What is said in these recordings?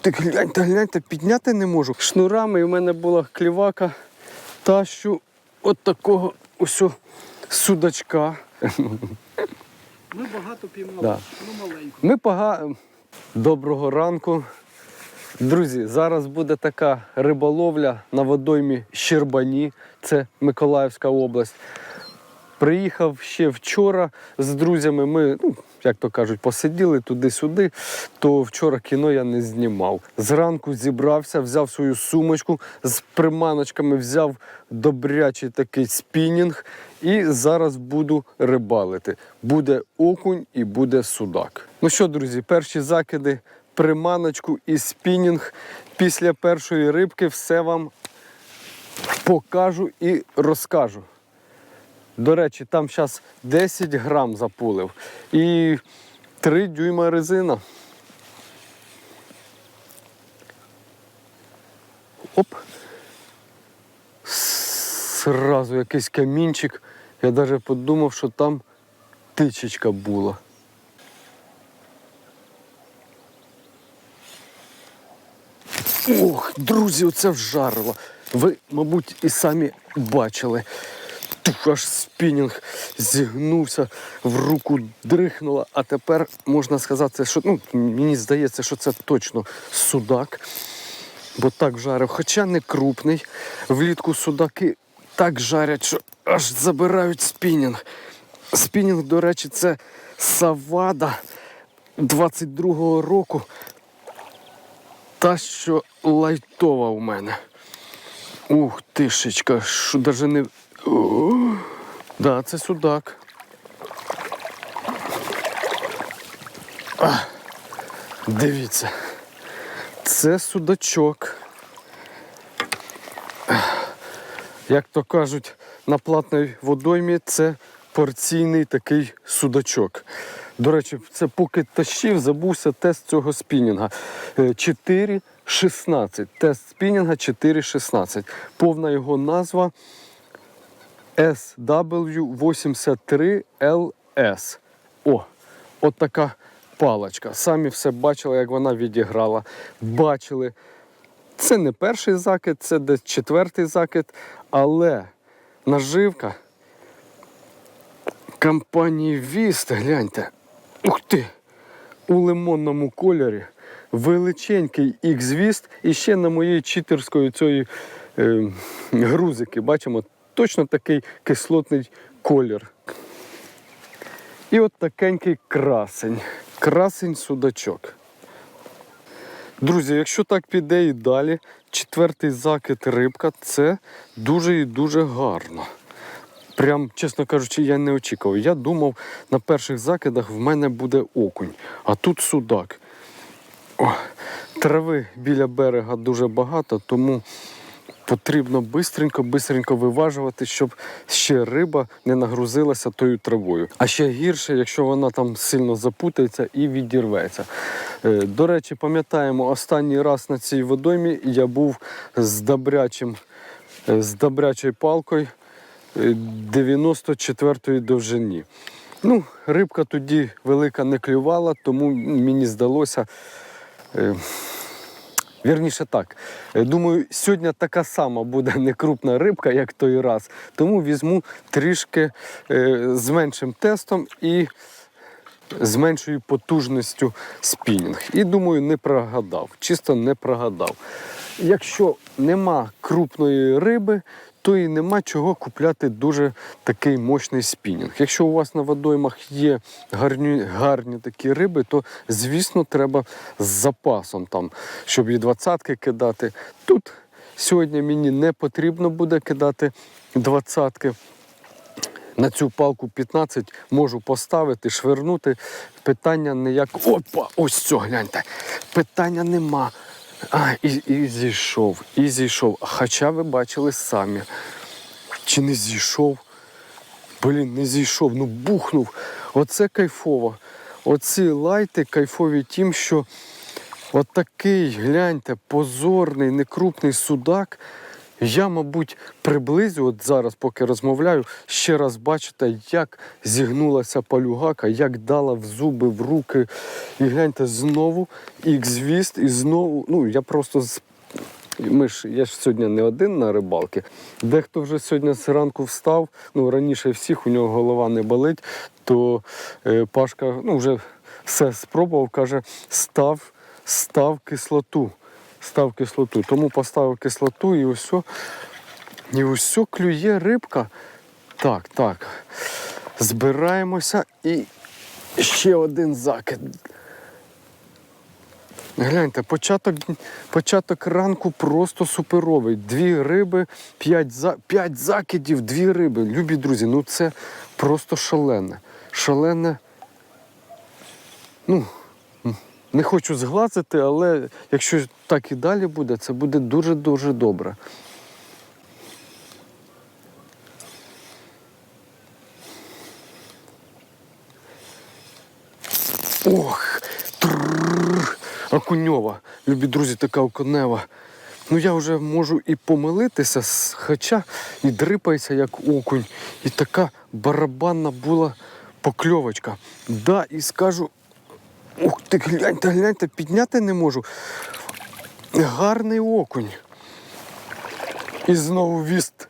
ти гляньте, гляньте, підняти не можу. Шнурами і в мене була клівака. Тащу от такого ось судачка. Ми багато піймали, Да. ну маленько. Ми пога... Доброго ранку. Друзі, зараз буде така риболовля на водоймі Щербані, це Миколаївська область. Приїхав ще вчора з друзями. Ми, ну, як то кажуть, посиділи туди-сюди, то вчора кіно я не знімав. Зранку зібрався, взяв свою сумочку з приманочками, взяв добрячий такий спінінг і зараз буду рибалити. Буде окунь і буде судак. Ну що, друзі, перші закиди, приманочку і спінінг. Після першої рибки все вам покажу і розкажу. До речі, там зараз 10 грам запулив і 3 дюйма резина. Оп. Сразу якийсь камінчик. Я навіть подумав, що там тичечка була. Ох, друзі, оце вжарило. Ви, мабуть, і самі бачили. Тух, аж спінінг зігнувся, в руку дрихнуло, а тепер можна сказати, що ну, мені здається, що це точно судак, бо так жарив, хоча не крупний. Влітку судаки так жарять, що аж забирають спінінг. Спінінг, до речі, це Савада 22-го року. Та, що лайтова у мене. Ух тишечка, що даже не. Да, це судак. А, дивіться. Це судачок. Як то кажуть, на платній водоймі це порційний такий судачок. До речі, це поки тащив, забувся тест цього спінінга. Е, 4.16. Тест спінінга 4.16. Повна його назва SW83LS. О, от така паличка. Самі все бачили, як вона відіграла. Бачили. Це не перший закид, це десь четвертий закид, але наживка компанії Віст, гляньте. Ух ти! У лимонному кольорі величенький X-Віст і ще на моїй читерської цієї е, грузики. Бачимо точно такий кислотний колір. І от такенький красень. Красень судачок. Друзі, якщо так піде і далі, четвертий закид рибка це дуже і дуже гарно. Прям, чесно кажучи, я не очікував. Я думав, на перших закидах в мене буде окунь, а тут судак. О, трави біля берега дуже багато, тому потрібно бистренько, бистренько виважувати, щоб ще риба не нагрузилася тою травою. А ще гірше, якщо вона там сильно запутається і відірветься. Е, До речі, пам'ятаємо, останній раз на цій водоймі я був з добрячим, е, з добрячою палкою е, 94-ї довжині. Ну, рибка тоді велика не клювала, тому мені здалося. Вірніше так. Е, Думаю, сьогодні така сама буде некрупна рибка, як той раз. Тому візьму трішки е, з меншим тестом і з меншою потужністю спінінг. І думаю, не прогадав. Чисто не прогадав. Якщо нема крупної риби, то і нема чого купляти дуже такий мощний спінінг. Якщо у вас на водоймах є гарні, гарні такі риби, то звісно треба з запасом, там, щоб і двадцятки кидати. Тут сьогодні мені не потрібно буде кидати двадцятки. На цю палку 15 можу поставити, швирнути. Питання ніяк. Опа! Ось це, гляньте. Питання нема. А, і, і зійшов, і зійшов. Хоча ви бачили самі. Чи не зійшов? Блін, не зійшов, ну бухнув. Оце кайфово. Оці лайти кайфові тим, що отакий, гляньте, позорний, некрупний судак Я, мабуть, приблизю, от зараз, поки розмовляю, ще раз бачите, як зігнулася палюгака, як дала в зуби, в руки. І гляньте, знову ікс-віст, і знову, ну я просто ми ж я ж сьогодні не один на рибалки. Дехто вже сьогодні зранку встав. Ну раніше всіх у нього голова не болить, то е, Пашка ну, вже все спробував, каже, став, став кислоту. Став кислоту. Тому поставив кислоту і ось. І ось клює рибка. Так, так. Збираємося і ще один закид. Гляньте, початок, початок ранку просто суперовий. Дві риби, п'ять, за, п'ять закидів, дві риби. Любі друзі, ну це просто шалене. Шалене. Ну, не хочу зглазити, але якщо так і далі буде, це буде дуже-дуже добре. Ох, трррр, окуньова. Любі друзі, така окунева. Ну я вже можу і помилитися, хоча і дрипається як окунь. І така барабанна була покльовочка. Да, і скажу. Ух ти, гляньте, гляньте, підняти не можу. Гарний окунь. І знову віст.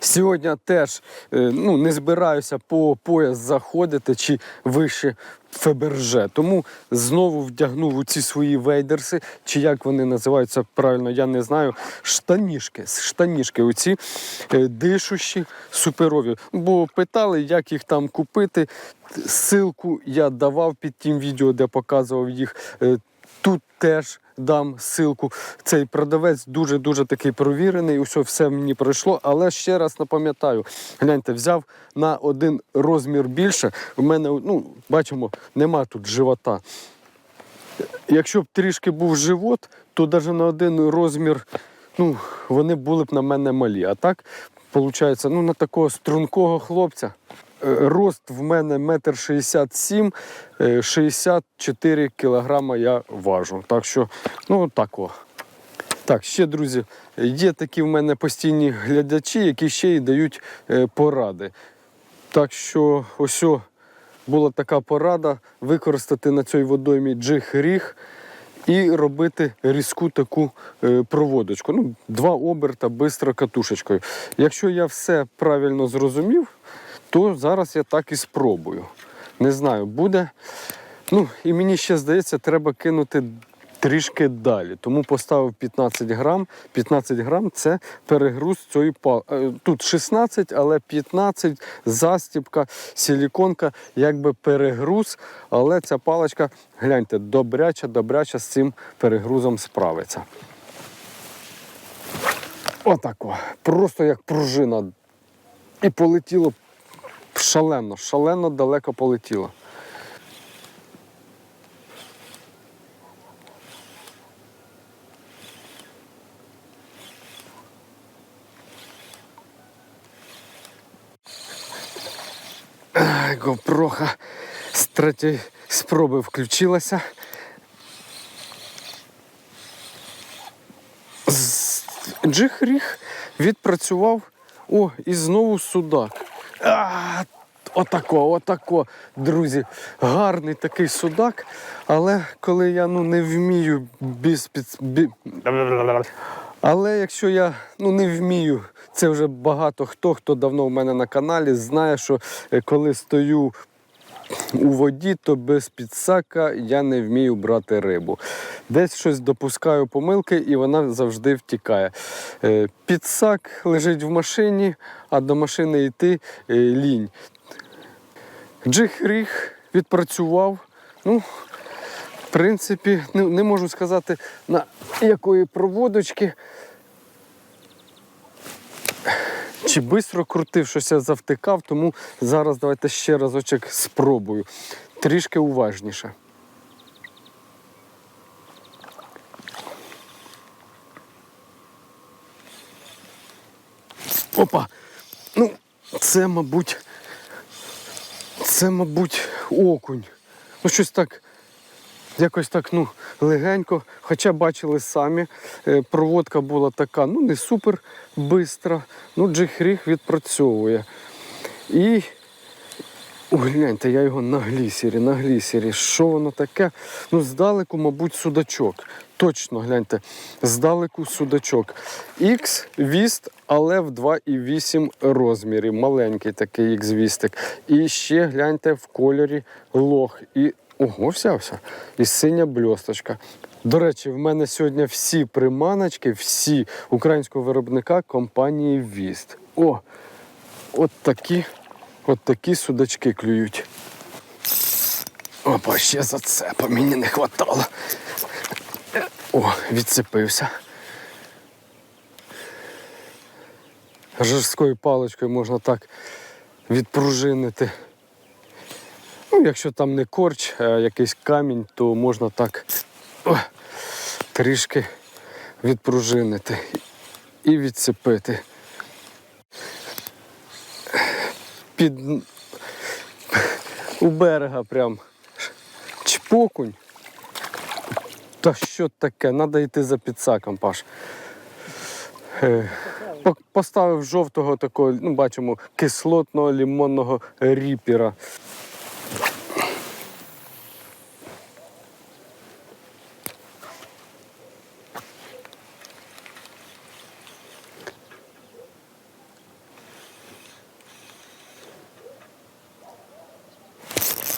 Сьогодні теж е, ну, не збираюся по пояс заходити чи вище Феберже. Тому знову вдягнув у ці свої вейдерси, чи як вони називаються правильно, я не знаю. Штаніжки. Штаніжки оці е, дишущі, суперові. Бо питали, як їх там купити. Силку я давав під тим відео, де показував їх. Тут теж дам ссылку. Цей продавець дуже-дуже такий провірений. Усе все мені пройшло. Але ще раз напам'ятаю, гляньте, взяв на один розмір більше. У мене, ну, бачимо, нема тут живота. Якщо б трішки був живот, то навіть на один розмір ну, вони були б на мене малі. А так, виходить, ну, на такого стрункого хлопця. Е, Рост в мене метр шістдесят сім, е, 64 кілограма я важу. Так що, ну так о. Так, ще, друзі, є такі в мене постійні глядачі, які ще й дають е, поради. Так що ось була така порада використати на цій водоймі джиг-ріг і робити різку таку е, проводочку. Ну, два оберта бистро катушечкою. Якщо я все правильно зрозумів, то зараз я так і спробую. Не знаю, буде. Ну, і мені ще здається, треба кинути трішки далі. Тому поставив 15 грам. 15 грам це перегруз цієї палки. Тут 16, але 15 застібка, силіконка, якби перегруз. Але ця паличка, гляньте, добряча, добряча з цим перегрузом справиться. Отако. Просто як пружина. І полетіло шалено, шалено далеко полетіло. Гопроха з третьої спроби включилася. Джих-ріг відпрацював. О, і знову судак. А, отако, отако, друзі. Гарний такий судак. Але коли я ну, не вмію без під... але якщо я ну, не вмію, це вже багато хто, хто давно в мене на каналі, знає, що е, коли стою у воді, то без підсака я не вмію брати рибу. Десь щось допускаю помилки, і вона завжди втікає. Е, Підсак лежить в машині, а до машини йти е, лінь. Джиг-ріг відпрацював. Ну, в принципі, не, не можу сказати, на якої проводочки. Чи швидко крутив, щось я завтикав, тому зараз давайте ще разочок спробую. Трішки уважніше. Опа! Ну, це, мабуть, це, мабуть, окунь. Ну, щось так якось так ну, легенько. Хоча бачили самі, е, проводка була така, ну не супер бистра. Ну, джихріг відпрацьовує. І Ой, гляньте, я його на глісері, на глісері. Що воно таке? Ну, здалеку, мабуть, судачок. Точно, гляньте, здалеку судачок. X віст, але в 2,8 розмірі. Маленький такий X вістик. І ще гляньте в кольорі лох. І ого, вся вся. І синя бльосточка. До речі, в мене сьогодні всі приманочки, всі українського виробника компанії Віст. О, от такі. От такі судачки клюють. Опа, ще зацепа, мені не хватало. О, відцепився. Жорсткою паличкою можна так відпружинити. Ну, якщо там не корч, а якийсь камінь, то можна так о, трішки відпружинити і відцепити. Під у берега прям чпокунь. Та що таке? Надо йти за підсаком, Паш. Е, Поставив жовтого такого, ну, бачимо, кислотного лімонного ріпера.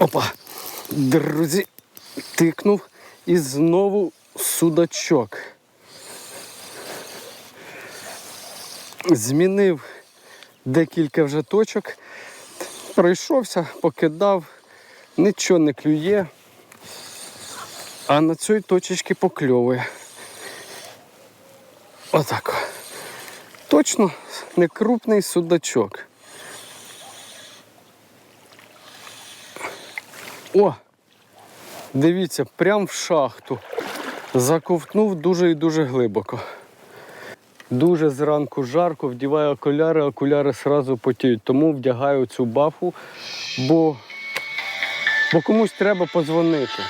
Опа! Друзі, тикнув і знову судачок. Змінив декілька вже точок, пройшовся, покидав, нічого не клює, а на цій точечці покльовує. Отак. Точно не крупний судачок. О! Дивіться, прям в шахту. Заковтнув дуже і дуже глибоко. Дуже зранку жарко, вдіваю окуляри, окуляри одразу потіють. Тому вдягаю цю бафу, бо, бо комусь треба позвонити.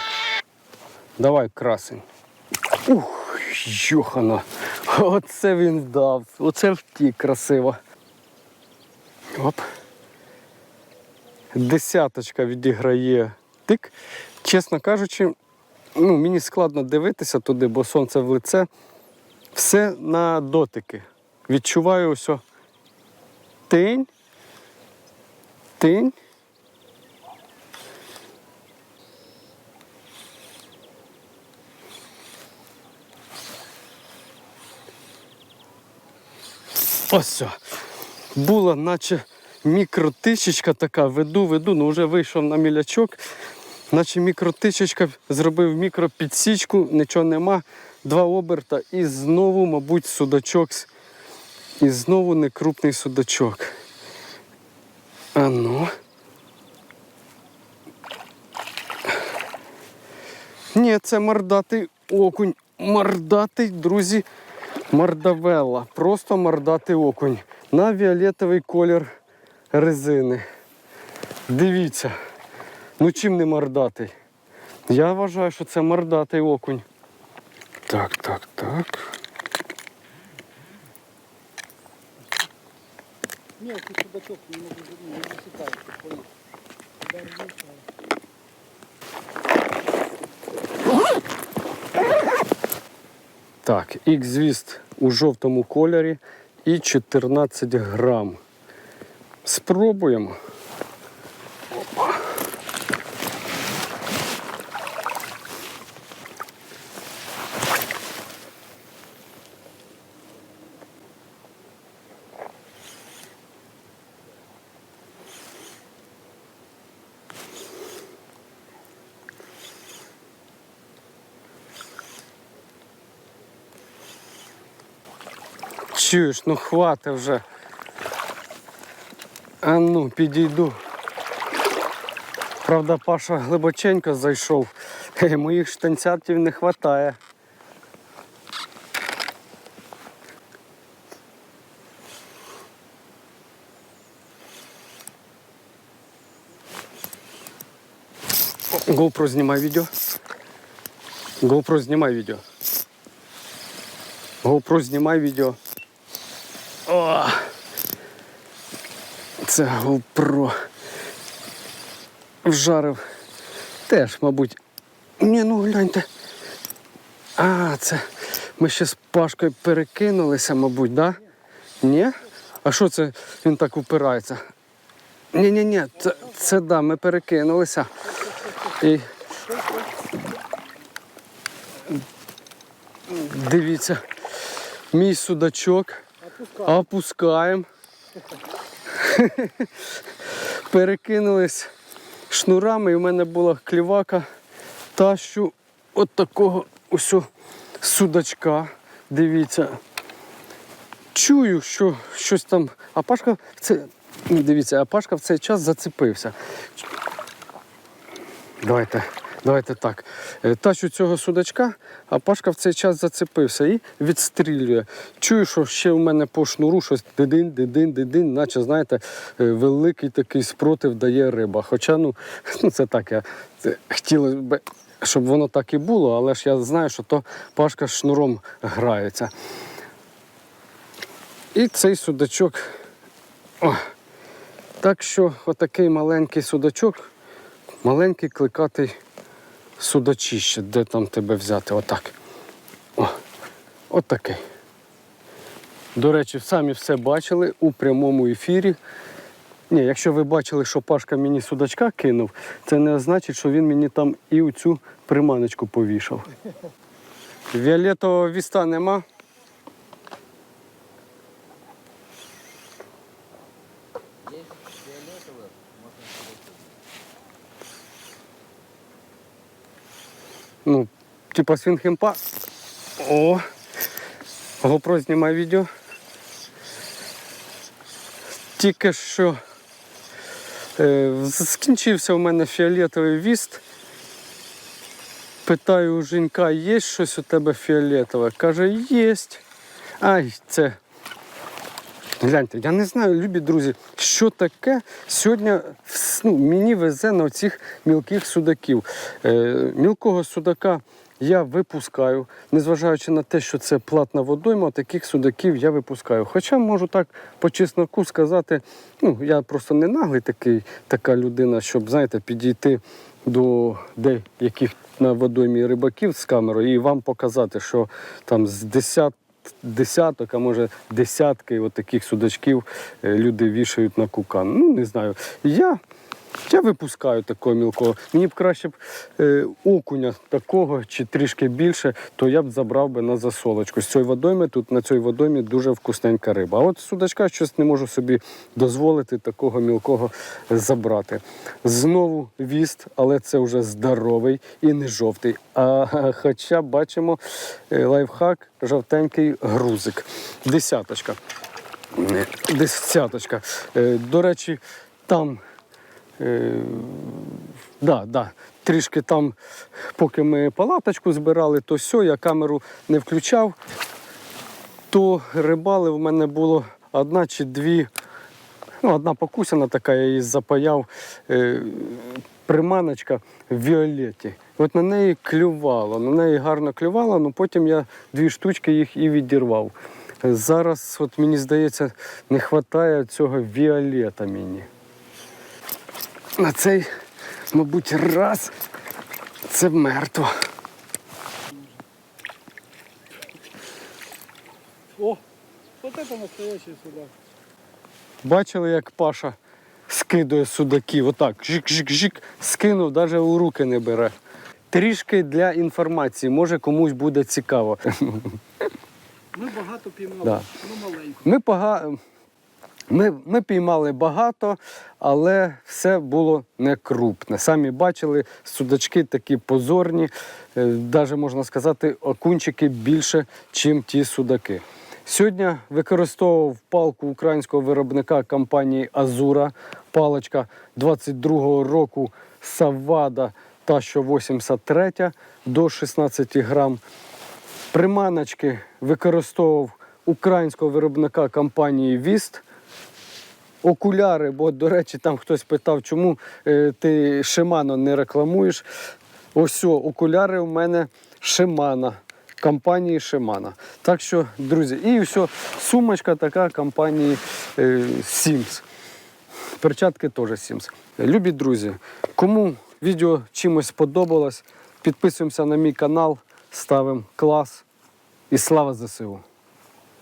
Давай, красень. Ух, йохана. Оце він вдав. Оце втік красиво. Оп десяточка відіграє тик. Чесно кажучи, ну, мені складно дивитися туди, бо сонце в лице. Все на дотики. Відчуваю ось тинь, тинь. Ось. Була наче мікротичечка така, веду, веду, ну вже вийшов на мілячок. Наче мікротичечка, зробив мікропідсічку, нічого нема, два оберта і знову, мабуть, судачок. І знову некрупний судачок. А. Ні, це мордатий окунь. Мордатий, друзі, мордавелла. Просто мордатий окунь. На фіолетовий колір резини. Дивіться. Ну чим не мордатий? Я вважаю, що це мордатий окунь. Так, так, так. Мелкий судачок не висипається. Так, X-звіст у жовтому кольорі і 14 грам. Спробуємо. Чуєш, ну хвати вже. А ну, підійду. Правда, Паша глибоченько зайшов. Моїх штанцятів не вистачає. GoPro знімай відео. GoPro знімай відео. GoPro знімай відео. О! Це GoPro. Вжарив. Теж, мабуть. Ні, ну гляньте. А, це ми ще з Пашкою перекинулися, мабуть, да? Ні? А що це він так упирається? Ні, ні, ні, це, це да, ми перекинулися. І... Дивіться, мій судачок. Опускай. Опускаємо. Перекинулись шнурами, і в мене була клівака. Тащу от такого ось судачка. Дивіться. Чую, що щось там. А Пашка в це. Дивіться, а Пашка в цей час зацепився. Давайте, давайте так. Е, Тащу цього судачка, а Пашка в цей час зацепився і відстрілює. Чую, що ще у мене по шнуру щось дидин, дидин, дидин, наче, знаєте, е, великий такий спротив дає риба. Хоча, ну, ну це так, я хотілося б, щоб воно так і було, але ж я знаю, що то Пашка з шнуром грається. І цей судачок. О, так що отакий маленький судачок, маленький кликатий судачище, де там тебе взяти? Отак. О, отакий. До речі, самі все бачили у прямому ефірі. Ні, якщо ви бачили, що Пашка мені судачка кинув, це не значить, що він мені там і оцю приманочку повішав. Віолетового віста нема. Ну, типа свінгемпа. О! GoPro знімає відео. Тільки що е, скінчився у мене фіолетовий віст. Питаю у Женька, є щось у тебе фіолетове? Каже, єсть. Ай, це. Гляньте, я не знаю, любі друзі, що таке сьогодні ну, мені везе на цих мілких судаків. Е, мілкого судака я випускаю, незважаючи на те, що це платна водойма, таких судаків я випускаю. Хоча можу так по чесноку сказати, ну я просто не наглий такий, така людина, щоб знаєте, підійти до деяких на водоймі рибаків з камерою і вам показати, що там з 10 десяток, а може десятки от таких судачків е, люди вішають на кукан. Ну, не знаю. Я, я випускаю такого мілкого. Мені б краще б е, окуня такого чи трішки більше, то я б забрав би на засолочку. З цієї водойми тут на цій водоймі дуже вкусненька риба. А от судачка щось не можу собі дозволити такого мілкого забрати. Знову віст, але це вже здоровий і не жовтий. А хоча бачимо е, лайфхак, жовтенький грузик. Десяточка. Е, Десяточка. Е, До речі, там. Е, да, да, трішки там, поки ми палаточку збирали, то все, я камеру не включав, то рибали в мене було одна чи дві. Ну, одна покусана така, я її запаяв. Е, приманочка в віолеті. От на неї клювало, на неї гарно клювало, але потім я дві штучки їх і відірвав. Зараз, от мені здається, не вистачає цього віолета мені. На цей, мабуть, раз це мертво. О, вот это настоящий судак. Бачили, як Паша скидує судаків. Отак, жик-жик-жик, скинув, навіть у руки не бере. Трішки для інформації, може комусь буде цікаво. Ми багато піймали, Да. ну маленько. Ми, пога... ми, ми піймали багато, але все було не крупне. Самі бачили, судачки такі позорні, навіть можна сказати, окунчики більше, ніж ті судаки. Сьогодні використовував палку українського виробника компанії Азура, паличка 22-го року Савада та що 83 до 16 грам. Приманочки використовував українського виробника компанії Віст. Окуляри, бо, до речі, там хтось питав, чому е, ти Шимано не рекламуєш. Ось окуляри у мене Шимана. Компанії Шимана. Так що, друзі, і все, сумочка така компанії е, Sims. Перчатки теж Sims. Любі друзі, кому відео чимось сподобалось, підписуємося на мій канал, ставимо клас і слава ЗСУ!